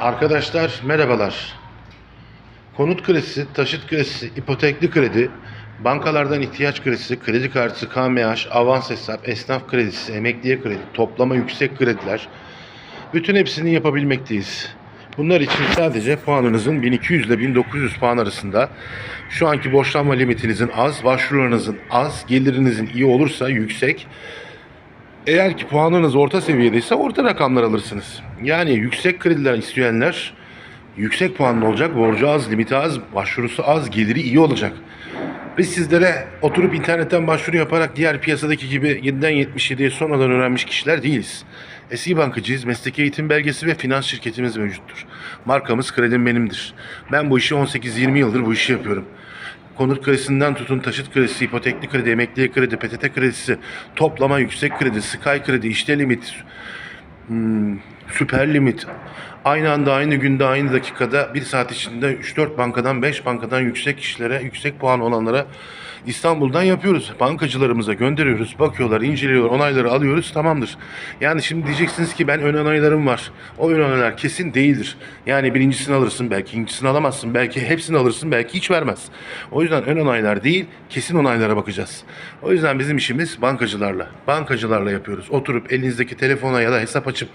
Arkadaşlar merhabalar. Konut kredisi, taşıt kredisi, ipotekli kredi, bankalardan ihtiyaç kredisi, kredi kartı, KMH, avans hesap, esnaf kredisi, emekliye kredi, toplama yüksek krediler. Bütün hepsini yapabilmekteyiz. Bunlar için sadece puanınızın 1200 ile 1900 puan arasında şu anki borçlanma limitinizin az, başvurularınızın az, gelirinizin iyi olursa yüksek, eğer ki puanınız orta seviyedeyse orta rakamlar alırsınız. Yani yüksek krediler isteyenler yüksek puanlı olacak, borcu az, limiti az, başvurusu az, geliri iyi olacak. Biz sizlere oturup internetten başvuru yaparak diğer piyasadaki gibi 7'den 77'ye sonradan öğrenmiş kişiler değiliz. Eski bankacıyız, mesleki eğitim belgesi ve finans şirketimiz mevcuttur. Markamız Kredim Benim'dir. Ben bu işi 18-20 yıldır bu işi yapıyorum konut kredisinden tutun taşıt kredisi, ipotekli kredi, emekliye kredi, PTT kredisi, toplama yüksek kredi, Sky kredi, işte limit, hmm, süper limit. Aynı anda, aynı günde, aynı dakikada bir saat içinde 3-4 bankadan, 5 bankadan yüksek kişilere, yüksek puan olanlara İstanbul'dan yapıyoruz. Bankacılarımıza gönderiyoruz. Bakıyorlar, inceliyorlar, onayları alıyoruz. Tamamdır. Yani şimdi diyeceksiniz ki ben ön onaylarım var. O ön onaylar kesin değildir. Yani birincisini alırsın, belki ikincisini alamazsın. Belki hepsini alırsın, belki hiç vermez. O yüzden ön onaylar değil, kesin onaylara bakacağız. O yüzden bizim işimiz bankacılarla. Bankacılarla yapıyoruz. Oturup elinizdeki telefona ya da hesap açıp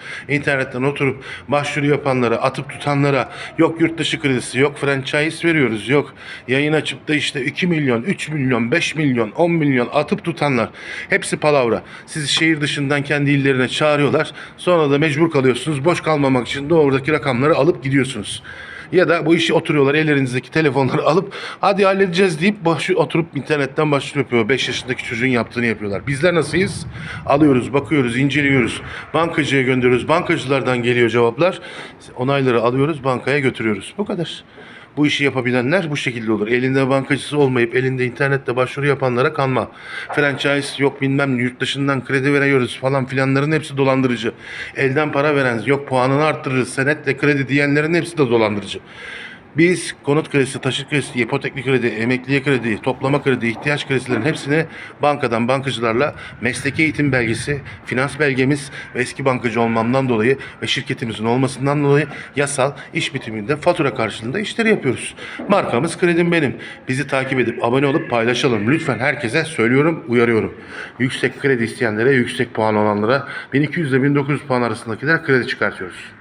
internetten oturup başvuru yapanlara, atıp tutanlara yok yurt dışı kredisi, yok franchise veriyoruz, yok yayın açıp da işte 2 milyon, 3 milyon, 5 milyon, 10 milyon atıp tutanlar. Hepsi palavra. Sizi şehir dışından kendi illerine çağırıyorlar. Sonra da mecbur kalıyorsunuz. Boş kalmamak için de oradaki rakamları alıp gidiyorsunuz. Ya da bu işi oturuyorlar ellerinizdeki telefonları alıp hadi halledeceğiz deyip başı, oturup internetten başvuru yapıyor. 5 yaşındaki çocuğun yaptığını yapıyorlar. Bizler nasılız? Alıyoruz, bakıyoruz, inceliyoruz. Bankacıya gönderiyoruz. Bankacılardan geliyor cevaplar. Onayları alıyoruz, bankaya götürüyoruz. Bu kadar. Bu işi yapabilenler bu şekilde olur. Elinde bankacısı olmayıp elinde internette başvuru yapanlara kanma. Franchise yok bilmem yurt dışından kredi veriyoruz falan filanların hepsi dolandırıcı. Elden para veren yok puanını arttırırız senetle kredi diyenlerin hepsi de dolandırıcı. Biz konut kredisi, taşıt kredisi, ipotekli kredi, emekliye kredi, toplama kredi, ihtiyaç kredilerin hepsini bankadan, bankacılarla mesleki eğitim belgesi, finans belgemiz ve eski bankacı olmamdan dolayı ve şirketimizin olmasından dolayı yasal iş bitiminde fatura karşılığında işleri yapıyoruz. Markamız Kredim Benim. Bizi takip edip abone olup paylaşalım. Lütfen herkese söylüyorum, uyarıyorum. Yüksek kredi isteyenlere, yüksek puan olanlara 1200 ile 1900 puan arasındakiler kredi çıkartıyoruz.